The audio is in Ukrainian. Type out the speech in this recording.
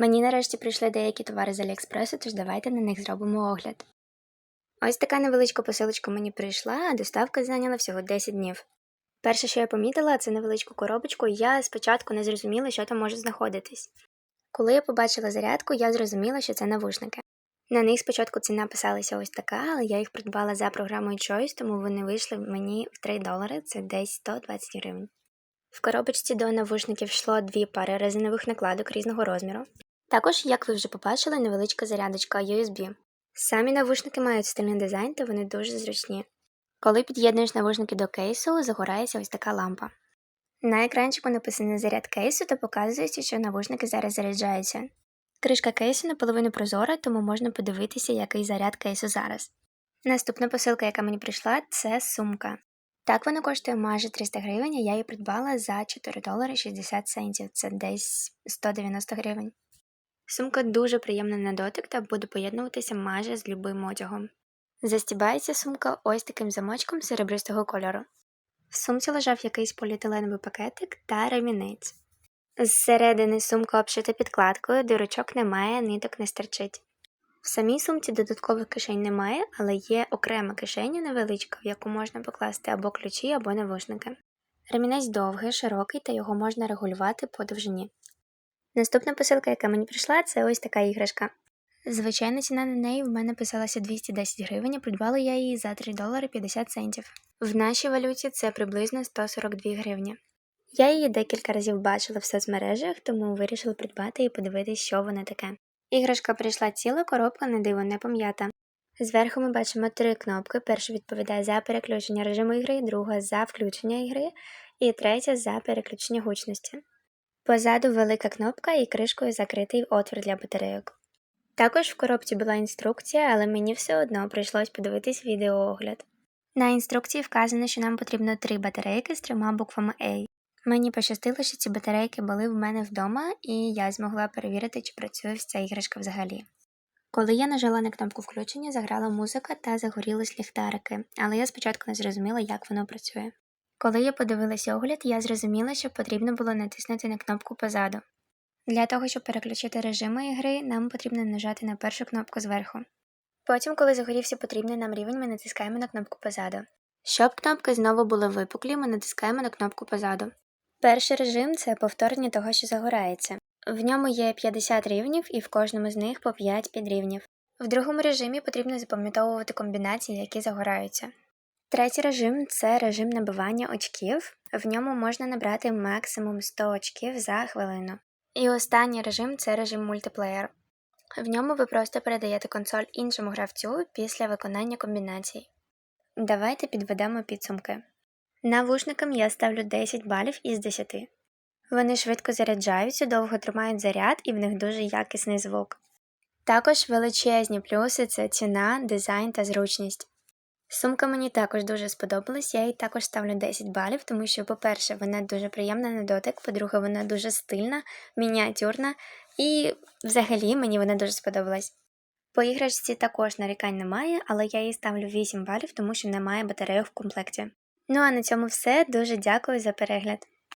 Мені нарешті прийшли деякі товари з Аліекспресу, тож давайте на них зробимо огляд. Ось така невеличка посилочка мені прийшла, а доставка зайняла всього 10 днів. Перше, що я помітила, це невеличку коробочку, і я спочатку не зрозуміла, що там може знаходитись. Коли я побачила зарядку, я зрозуміла, що це навушники. На них спочатку ціна писалася ось така, але я їх придбала за програмою Choice, тому вони вийшли мені в 3 долари, це десь 120 гривень. В коробочці до навушників йшло дві пари резинових накладок різного розміру. Також, як ви вже побачили, невеличка зарядочка USB. Самі навушники мають стильний дизайн та вони дуже зручні. Коли під'єднуєш навушники до кейсу, загорається ось така лампа. На екранчику написано заряд кейсу та показується, що навушники зараз заряджаються. Кришка кейсу наполовину прозора, тому можна подивитися, який заряд кейсу зараз. Наступна посилка, яка мені прийшла, це сумка. Так вона коштує майже 300 гривень, а я її придбала за 4 долари 60 центів, це десь 190 гривень. Сумка дуже приємна на дотик та буде поєднуватися майже з любим одягом. Застібається сумка ось таким замочком серебристого кольору. В сумці лежав якийсь поліетиленовий пакетик та ремінець. Зсередини сумка обшита підкладкою, дирочок немає, ниток не стерчить. В самій сумці додаткових кишень немає, але є окрема кишеня невеличка, в яку можна покласти або ключі, або навушники. Ремінець довгий, широкий та його можна регулювати по довжині. Наступна посилка, яка мені прийшла, це ось така іграшка. Звичайна ціна на неї в мене писалася 210 гривень, а придбала я її за 3 долари 50 центів. В нашій валюті це приблизно 142 гривні. Я її декілька разів бачила в соцмережах, тому вирішила придбати і подивитись, що вона таке. Іграшка прийшла ціла коробка, на диво не пом'ята. Зверху ми бачимо три кнопки: перша відповідає за переключення режиму ігри, друга за включення ігри, і третя за переключення гучності. Позаду велика кнопка і кришкою закритий отвір для батарейок. Також в коробці була інструкція, але мені все одно прийшлось подивитись відеоогляд. На інструкції вказано, що нам потрібно три батарейки з трьома буквами A. Мені пощастило, що ці батарейки були в мене вдома, і я змогла перевірити, чи працює ця іграшка взагалі. Коли я нажала на кнопку включення, заграла музика та загорілись ліхтарики, але я спочатку не зрозуміла, як воно працює. Коли я подивилася огляд, я зрозуміла, що потрібно було натиснути на кнопку позаду. Для того, щоб переключити режими ігри, нам потрібно нажати на першу кнопку зверху. Потім, коли загорівся потрібний нам рівень, ми натискаємо на кнопку позаду. Щоб кнопки знову були випуклі, ми натискаємо на кнопку позаду. Перший режим це повторення того, що загорається. В ньому є 50 рівнів і в кожному з них по 5 підрівнів. В другому режимі потрібно запам'ятовувати комбінації, які загораються. Третій режим це режим набивання очків. В ньому можна набрати максимум 100 очків за хвилину. І останній режим це режим мультиплеєр. В ньому ви просто передаєте консоль іншому гравцю після виконання комбінацій. Давайте підведемо підсумки. Навушникам я ставлю 10 балів із 10. Вони швидко заряджаються, довго тримають заряд і в них дуже якісний звук. Також величезні плюси це ціна, дизайн та зручність. Сумка мені також дуже сподобалась, я їй також ставлю 10 балів, тому що, по-перше, вона дуже приємна на дотик, по-друге, вона дуже стильна, мініатюрна, і взагалі мені вона дуже сподобалась. По іграшці також нарікань немає, але я їй ставлю 8 балів, тому що немає батареї в комплекті. Ну а на цьому все. Дуже дякую за перегляд.